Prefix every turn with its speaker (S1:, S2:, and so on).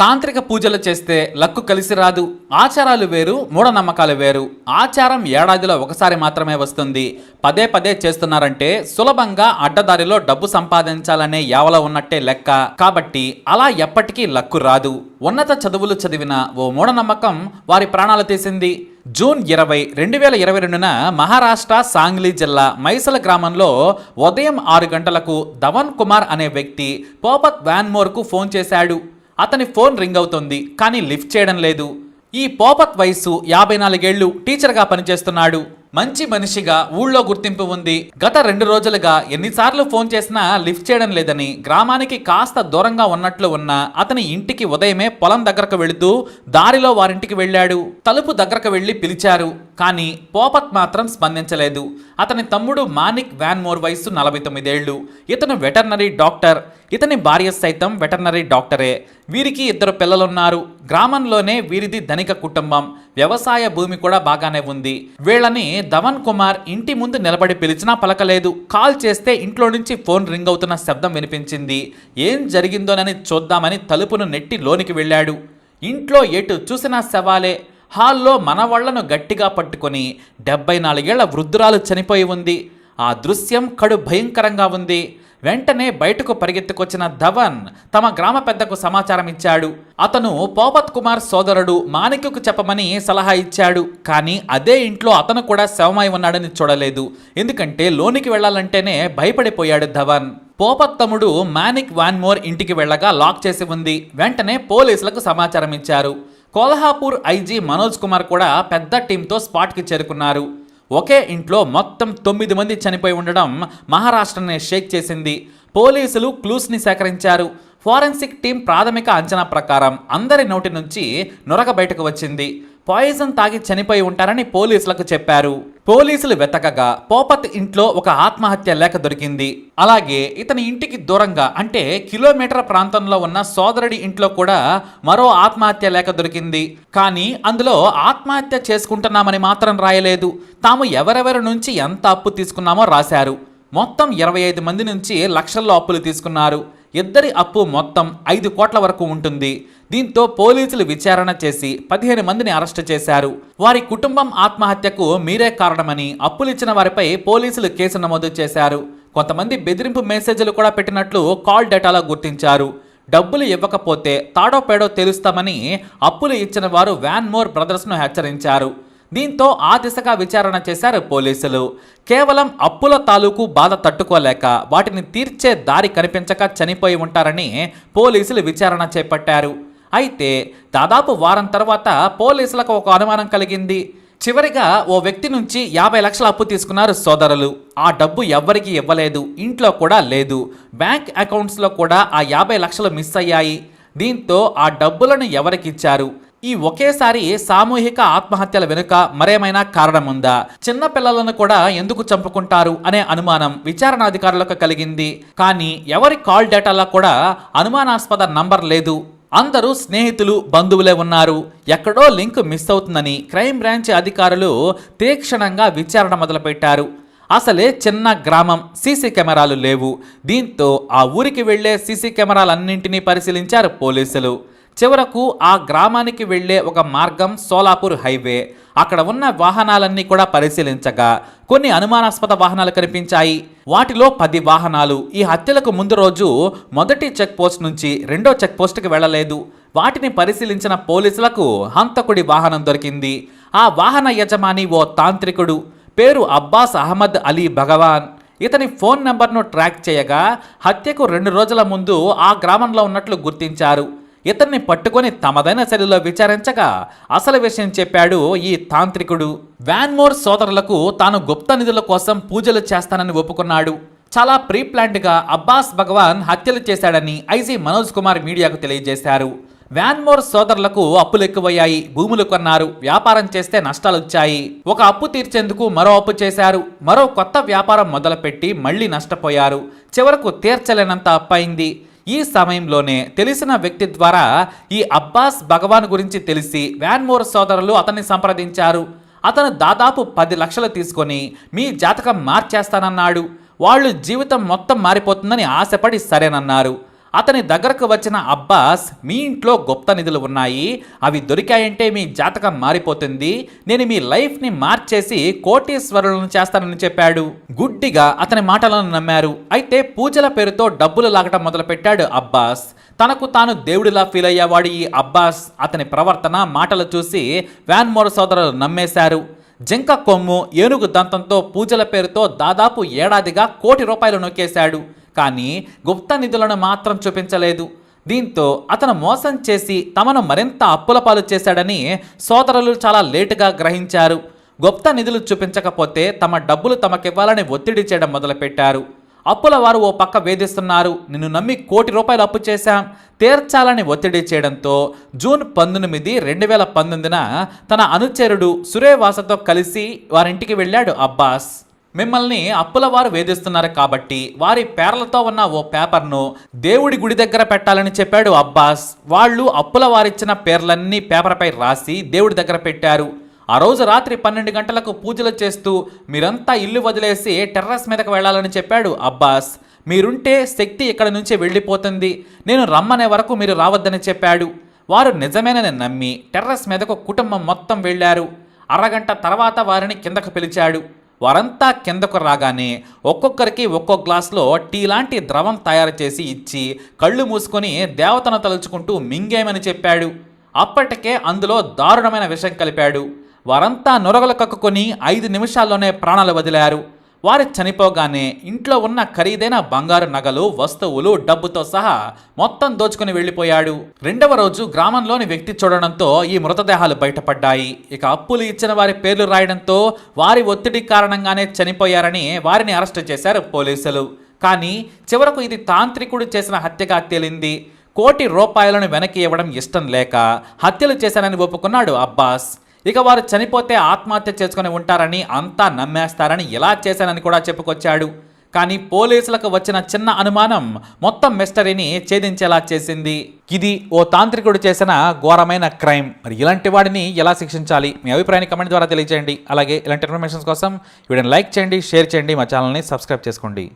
S1: తాంత్రిక పూజలు చేస్తే లక్కు కలిసి రాదు. ఆచారాలు వేరు మూఢనమ్మకాలు వేరు. ఆచారం ఏడాదిలో ఒకసారి మాత్రమే వస్తుంది. పదే పదే చేస్తున్నారంటే సులభంగా అడ్డదారిలో డబ్బు సంపాదించాలనే యావల ఉన్నట్టే లెక్క. కాబట్టి అలా ఎప్పటికీ లక్కు రాదు. ఉన్నత చదువులు చదివిన ఓ మూఢనమ్మకం వారి ప్రాణాలు తీసింది. జూన్ ఇరవై రెండు వేల ఇరవై రెండున మహారాష్ట్ర సాంగ్లీ జిల్లా మైసల గ్రామంలో ఉదయం ఆరు గంటలకు ధవన్ కుమార్ అనే వ్యక్తి పోపత్ వ్యాన్మోర్కు ఫోన్ చేశాడు. అతని ఫోన్ రింగ్ అవుతుంది కానీ లిఫ్ట్ చేయడం లేదు. ఈ పోపత్ వయస్సు యాభై నాలుగేళ్ళు టీచర్గా పనిచేస్తున్నాడు. మంచి మనిషిగా ఊళ్ళో గుర్తింపు ఉంది. గత రెండు రోజులుగా ఎన్నిసార్లు ఫోన్ చేసినా లిఫ్ట్ చేయడం లేదని గ్రామానికి కాస్త దూరంగా ఉన్నట్లు ఉన్న అతని ఇంటికి ఉదయమే పొలం దగ్గరకు వెళుతూ దారిలో వారింటికి వెళ్ళాడు. తలుపు దగ్గరకు వెళ్ళి పిలిచారు కానీ పోపత్ మాత్రం స్పందించలేదు. అతని తమ్ముడు మానిక్ వ్యాన్మోర్ వయసు నలభై తొమ్మిదేళ్ళు ఇతను వెటర్నరీ డాక్టర్. ఇతని భార్య సైతం వెటర్నరీ డాక్టరే. వీరికి ఇద్దరు పిల్లలున్నారు. గ్రామంలోనే వీరిది ధనిక కుటుంబం. వ్యవసాయ భూమి కూడా బాగానే ఉంది. వీళ్ళని ధవన్ కుమార్ ఇంటి ముందు నిలబడి పిలిచినా పలకలేదు. కాల్ చేస్తే ఇంట్లో నుంచి ఫోన్ రింగ్ అవుతున్న శబ్దం వినిపించింది. ఏం జరిగిందోనని చూద్దామని తలుపును నెట్టి లోనికి వెళ్ళాడు. ఇంట్లో ఎటు చూసినా శవాలే. హాల్లో మనవాళ్ళను గట్టిగా పట్టుకొని డెబ్బై నాలుగేళ్ళ వృద్ధురాలు చనిపోయి ఉంది. ఆ దృశ్యం కడు భయంకరంగా ఉంది. వెంటనే బయటకు పరిగెత్తుకొచ్చిన ధవన్ తమ గ్రామ పెద్దకు సమాచారం ఇచ్చాడు. అతను పోపత్ కుమార్ సోదరుడు మాణిక్యకు చెప్పమని సలహా ఇచ్చాడు. కానీ అదే ఇంట్లో అతను కూడా శవమై ఉన్నాడని చూడలేదు. ఎందుకంటే లోనికి వెళ్ళాలంటేనే భయపడిపోయాడు ధవన్. పోపత్ తమ్ముడు మానిక్ వాన్మోర్ ఇంటికి వెళ్ళగా లాక్ చేసి ఉంది. వెంటనే పోలీసులకు సమాచారం ఇచ్చారు. కోల్హాపూర్ ఐజీ మనోజ్ కుమార్ కూడా పెద్ద టీంతో స్పాట్కి చేరుకున్నారు. ఒకే ఇంట్లో మొత్తం తొమ్మిది మంది చనిపోయి ఉండడం మహారాష్ట్రనే షేక్ చేసింది. పోలీసులు క్లూస్ని సేకరించారు. ఫోరెన్సిక్ టీం ప్రాథమిక అంచనా ప్రకారం అందరి నోటి నుంచి నొరగ బయటకు వచ్చింది. పాయిజన్ తాగి చనిపోయి ఉంటారని పోలీసులకు చెప్పారు. పోలీసులు వెతకగా పోపత్ ఇంట్లో ఒక ఆత్మహత్య లేఖ దొరికింది. అలాగే ఇతని ఇంటికి దూరంగా అంటే కిలోమీటర్ ప్రాంతంలో ఉన్న సోదరుడి ఇంట్లో కూడా మరో ఆత్మహత్య లేఖ దొరికింది. కానీ అందులో ఆత్మహత్య చేసుకుంటున్నామని మాత్రం రాయలేదు. తాము ఎవరెవరి నుంచి ఎంత అప్పు తీసుకున్నామో రాశారు. మొత్తం ఇరవై ఐదు మంది నుంచి లక్షల్లో అప్పులు తీసుకున్నారు. ఇద్దరి అప్పు మొత్తం ఐదు కోట్ల వరకు ఉంటుంది. దీంతో పోలీసులు విచారణ చేసి పదిహేను మందిని అరెస్టు చేశారు. వారి కుటుంబం ఆత్మహత్యకు మీరే కారణమని అప్పులిచ్చిన వారిపై పోలీసులు కేసు నమోదు చేశారు. కొంతమంది బెదిరింపు మెసేజ్లు కూడా పెట్టినట్లు కాల్ డేటాలో గుర్తించారు. డబ్బులు ఇవ్వకపోతే తాడో పేడో తెలుస్తామని అప్పులు ఇచ్చిన వారు వ్యాన్ మోర్ బ్రదర్స్ను హెచ్చరించారు. దీంతో ఆ దిశగా విచారణ చేశారు పోలీసులు. కేవలం అప్పుల తాలూకు బాధ తట్టుకోలేక వాటిని తీర్చే దారి కనిపించక చనిపోయి ఉంటారని పోలీసులు విచారణ చేపట్టారు. అయితే దాదాపు వారం తర్వాత పోలీసులకు ఒక అనుమానం కలిగింది. చివరిగా ఓ వ్యక్తి నుంచి యాభై లక్షల అప్పు తీసుకున్నారు సోదరులు. ఆ డబ్బు ఎవ్వరికీ ఇవ్వలేదు. ఇంట్లో కూడా లేదు. బ్యాంక్ అకౌంట్స్లో కూడా ఆ యాభై లక్షలు మిస్ అయ్యాయి. దీంతో ఆ డబ్బులను ఎవరికిచ్చారు ఈ ఒకేసారి సామూహిక ఆత్మహత్యల వెనుక మరేమైనా కారణముందా చిన్న పిల్లలను కూడా ఎందుకు చంపుకుంటారు అనే అనుమానం విచారణాధికారులకు కలిగింది. కానీ ఎవరి కాల్ డేటాలో కూడా అనుమానాస్పద నంబర్ లేదు. అందరూ స్నేహితులు బంధువులే ఉన్నారు. ఎక్కడో లింక్ మిస్ అవుతుందని క్రైమ్ బ్రాంచ్ అధికారులు తీక్షణంగా విచారణ మొదలుపెట్టారు. అసలే చిన్న గ్రామం సీసీ కెమెరాలు లేవు. దీంతో ఆ ఊరికి వెళ్ళే సీసీ కెమెరాలన్నింటినీ పరిశీలించారు పోలీసులు. చివరకు ఆ గ్రామానికి వెళ్ళే ఒక మార్గం సోలాపూర్ హైవే. అక్కడ ఉన్న వాహనాలన్నీ కూడా పరిశీలించగా కొన్ని అనుమానాస్పద వాహనాలు కనిపించాయి. వాటిలో పది వాహనాలు. ఈ హత్యలకు ముందు రోజు మొదటి చెక్ పోస్ట్ నుంచి రెండో చెక్ పోస్ట్కి వెళ్ళలేదు. వాటిని పరిశీలించిన పోలీసులకు హంతకుడి వాహనం దొరికింది. ఆ వాహన యజమాని ఓ తాంత్రికుడు. పేరు అబ్బాస్ అహ్మద్ అలీ భగవాన్. ఇతని ఫోన్ నెంబర్ను ట్రాక్ చేయగా హత్యకు రెండు రోజుల ముందు ఆ గ్రామంలో ఉన్నట్లు గుర్తించారు. ఇతన్ని పట్టుకొని తమదైన శైలిలో విచారించగా అసలు విషయం చెప్పాడు ఈ తాంత్రికుడు. వ్యాన్మోర్ సోదరులకు తాను గుప్త నిధుల కోసం పూజలు చేస్తానని ఒప్పుకున్నాడు. చాలా ప్రీప్లాంట్గా అబ్బాస్ భగవాన్ హత్యలు చేశాడని ఐజీ మనోజ్ కుమార్ మీడియాకు తెలియజేశారు. వ్యాన్మోర్ సోదరులకు అప్పులు ఎక్కువయ్యాయి భూములు కొన్నారు వ్యాపారం చేస్తే నష్టాలు వచ్చాయి ఒక అప్పు తీర్చేందుకు మరో అప్పు చేశారు. మరో కొత్త వ్యాపారం మొదలుపెట్టి మళ్ళీ నష్టపోయారు. చివరకు తీర్చలేనంత అప్పయింది. ఈ సమయంలోనే తెలిసిన వ్యక్తి ద్వారా ఈ అబ్బాస్ భగవాన్ గురించి తెలిసి వ్యాన్మోర్ సోదరులు అతన్ని సంప్రదించారు. అతను దాదాపు పది లక్షలు తీసుకొని మీ జాతకం మార్చేస్తానన్నాడు. వాళ్ళు జీవితం మొత్తం మారిపోతుందని ఆశపడి సరేనన్నారు. అతని దగ్గరకు వచ్చిన అబ్బాస్ మీ ఇంట్లో గుప్త నిధులు ఉన్నాయి. అవి దొరికాయంటే మీ జాతకం మారిపోతుంది. నేను మీ లైఫ్ని మార్చేసి కోటీశ్వరులను చేస్తానని చెప్పాడు. గుడ్డిగా అతని మాటలను నమ్మారు. అయితే పూజల పేరుతో డబ్బులు లాగటం మొదలుపెట్టాడు అబ్బాస్. తనకు తాను దేవుడిలా ఫీల్ అయ్యేవాడు ఈ అబ్బాస్. అతని ప్రవర్తన మాటలు చూసి వ్యాన్ మోర సోదరులు నమ్మేశారు. జింక కొమ్ము ఏనుగు దంతంతో పూజల పేరుతో దాదాపు ఏడాదిగా కోటి రూపాయలు నొక్కేశాడు. కానీ గుప్త నిధులను మాత్రం చూపించలేదు. దీంతో అతను మోసం చేసి తమను మరింత అప్పుల పాలు చేశాడని సోదరులు చాలా లేటుగా గ్రహించారు. గుప్త నిధులు చూపించకపోతే తమ డబ్బులు తమకివ్వాలని ఒత్తిడి చేయడం మొదలుపెట్టారు. అప్పుల వారు ఓ పక్క వేధిస్తున్నారు. నిన్ను నమ్మి కోటి రూపాయలు అప్పు చేశాం. తీర్చాలని ఒత్తిడి చేయడంతో జూన్ పంతొమ్మిది రెండు వేల పంతొమ్మిదిన తన అనుచరుడు సురేవాసతో కలిసి వారింటికి వెళ్ళాడు అబ్బాస్. మిమ్మల్ని అప్పుల వారు వేధిస్తున్నారు కాబట్టి వారి పేర్లతో ఉన్న ఓ పేపర్ను దేవుడి గుడి దగ్గర పెట్టాలని చెప్పాడు అబ్బాస్. వాళ్ళు అప్పుల వారిచ్చిన పేర్లన్నీ పేపర్పై రాసి దేవుడి దగ్గర పెట్టారు. ఆ రోజు రాత్రి పన్నెండు గంటలకు పూజలు చేస్తూ మీరంతా ఇల్లు వదిలేసి టెర్రస్ మీదకు వెళ్ళాలని చెప్పాడు అబ్బాస్. మీరుంటే శక్తి ఇక్కడ నుంచే వెళ్ళిపోతుంది. నేను రమ్మనే వరకు మీరు రావద్దని చెప్పాడు. వారు నిజమేనని నమ్మి టెర్రస్ మీదకు కుటుంబం మొత్తం వెళ్ళారు. అరగంట తర్వాత వారిని కిందకు పిలిచాడు. వారంతా కిందకు రాగానే ఒక్కొక్కరికి ఒక్కో గ్లాస్లో టీ లాంటి ద్రవం తయారు చేసి ఇచ్చి కళ్ళు మూసుకొని దేవతను తలుచుకుంటూ మింగేమని చెప్పాడు. అప్పటికే అందులో దారుణమైన విషం కలిపాడు. వారంతా నొరగలు కక్కుకొని ఐదు నిమిషాల్లోనే ప్రాణాలు వదిలారు. వారు చనిపోగానే ఇంట్లో ఉన్న ఖరీదైన బంగారు నగలు వస్తువులు డబ్బుతో సహా మొత్తం దోచుకుని వెళ్ళిపోయాడు. రెండవ రోజు గ్రామంలోని వ్యక్తి చూడడంతో ఈ మృతదేహాలు బయటపడ్డాయి. ఇక అప్పులు ఇచ్చిన వారి పేర్లు రాయడంతో వారి ఒత్తిడి కారణంగానే చనిపోయారని వారిని అరెస్టు చేశారు పోలీసులు. కానీ చివరకు ఇది తాంత్రికుడు చేసిన హత్యగా తేలింది. కోటి రూపాయలను వెనక్కి ఇవ్వడం ఇష్టం లేక హత్యలు చేశానని ఒప్పుకున్నాడు అబ్బాస్. ఇక వారు చనిపోతే ఆత్మహత్య చేసుకుని ఉంటారని అంతా నమ్మేస్తారని ఇలా చేశానని కూడా చెప్పుకొచ్చాడు. కానీ పోలీసులకు వచ్చిన చిన్న అనుమానం మొత్తం మిస్టరీని ఛేదించేలా చేసింది. ఇది ఓ తాంత్రికుడు చేసిన ఘోరమైన క్రైమ్. మరి ఇలాంటి వాడిని ఎలా శిక్షించాలి? మీ అభిప్రాయాన్ని కమెంట్ ద్వారా తెలియజేయండి అలాగే ఇలాంటి ఇన్ఫర్మేషన్స్ కోసం వీడియోని లైక్ చేయండి షేర్ చేయండి మా ఛానల్ని సబ్స్క్రైబ్ చేసుకోండి.